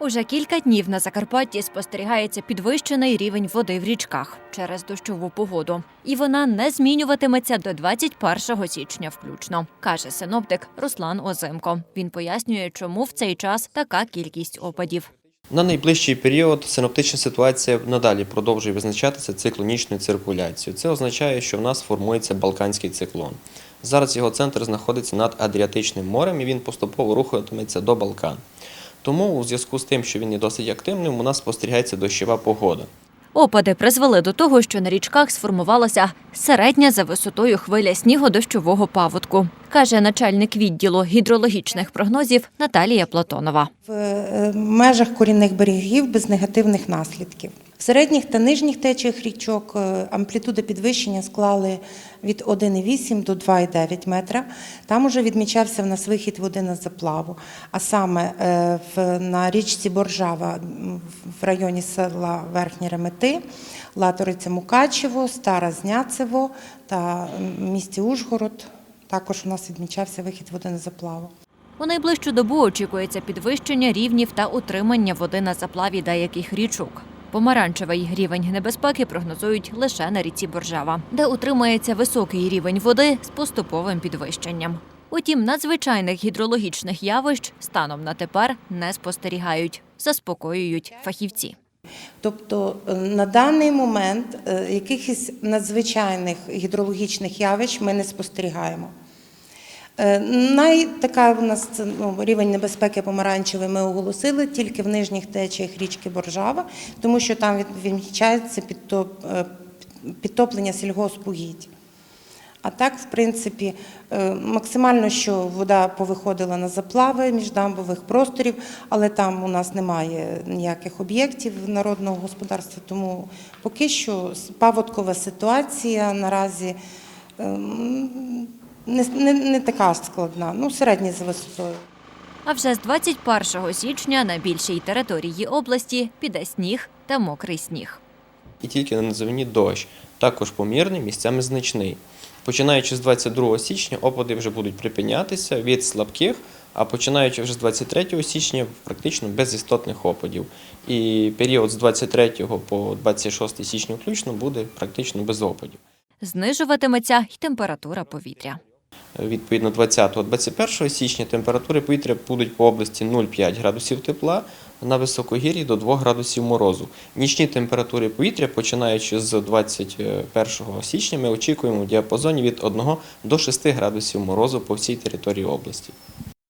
Уже кілька днів на Закарпатті спостерігається підвищений рівень води в річках через дощову погоду, і вона не змінюватиметься до 21 січня включно, каже синоптик Руслан Озимко. Він пояснює, чому в цей час така кількість опадів. На найближчий період синоптична ситуація надалі продовжує визначатися циклонічною циркуляцією. Це означає, що в нас формується Балканський циклон. Зараз його центр знаходиться над Адріатичним морем і він поступово рухатиметься до Балкан. Тому у зв'язку з тим, що він є досить активним, у нас спостерігається дощова погода. Опади призвели до того, що на річках сформувалася середня за висотою хвиля снігодощового паводку, каже начальник відділу гідрологічних прогнозів Наталія Платонова. в е, межах корінних берегів без негативних наслідків. В середніх та нижніх течіях річок е, амплітуди підвищення склали від 1,8 до 2,9 метра. Там уже відмічався в нас вихід води на заплаву. А саме е, на річці Боржава в районі села Верхні Ремети, Латориця Мукачево, Стара Зняцево та місті Ужгород. Також у нас відмічався вихід води на заплаву. У найближчу добу очікується підвищення рівнів та утримання води на заплаві деяких річок. Помаранчевий рівень небезпеки прогнозують лише на ріці Боржава, де утримається високий рівень води з поступовим підвищенням. Утім, надзвичайних гідрологічних явищ станом на тепер не спостерігають, заспокоюють фахівці. Тобто е, на даний момент е, якихось надзвичайних гідрологічних явищ ми не спостерігаємо. Е, Най у нас ну, рівень небезпеки помаранчевий ми оголосили тільки в нижніх течіях річки Боржава, тому що там відмічається підтоп, підтоплення сільгоспугідь. А так, в принципі, е, максимально, що вода повиходила на заплави міждамбових просторів, але там у нас немає ніяких об'єктів народного господарства, тому поки що паводкова ситуація наразі ем, не, не, не така складна, ну середня за висотою. А вже з 21 січня на більшій території області піде сніг та мокрий сніг. І тільки на низовині дощ, також помірний, місцями значний. Починаючи з 22 січня, опади вже будуть припинятися від слабких, а починаючи вже з 23 січня, практично без істотних опадів. І період з 23 по 26 січня включно буде практично без опадів. Знижуватиметься й температура повітря. Відповідно, 20-21 січня температури повітря будуть по області 0,5 градусів тепла, на високогір'ї до 2 градусів морозу. Нічні температури повітря, починаючи з 21 січня, ми очікуємо в діапазоні від 1 до 6 градусів морозу по всій території області.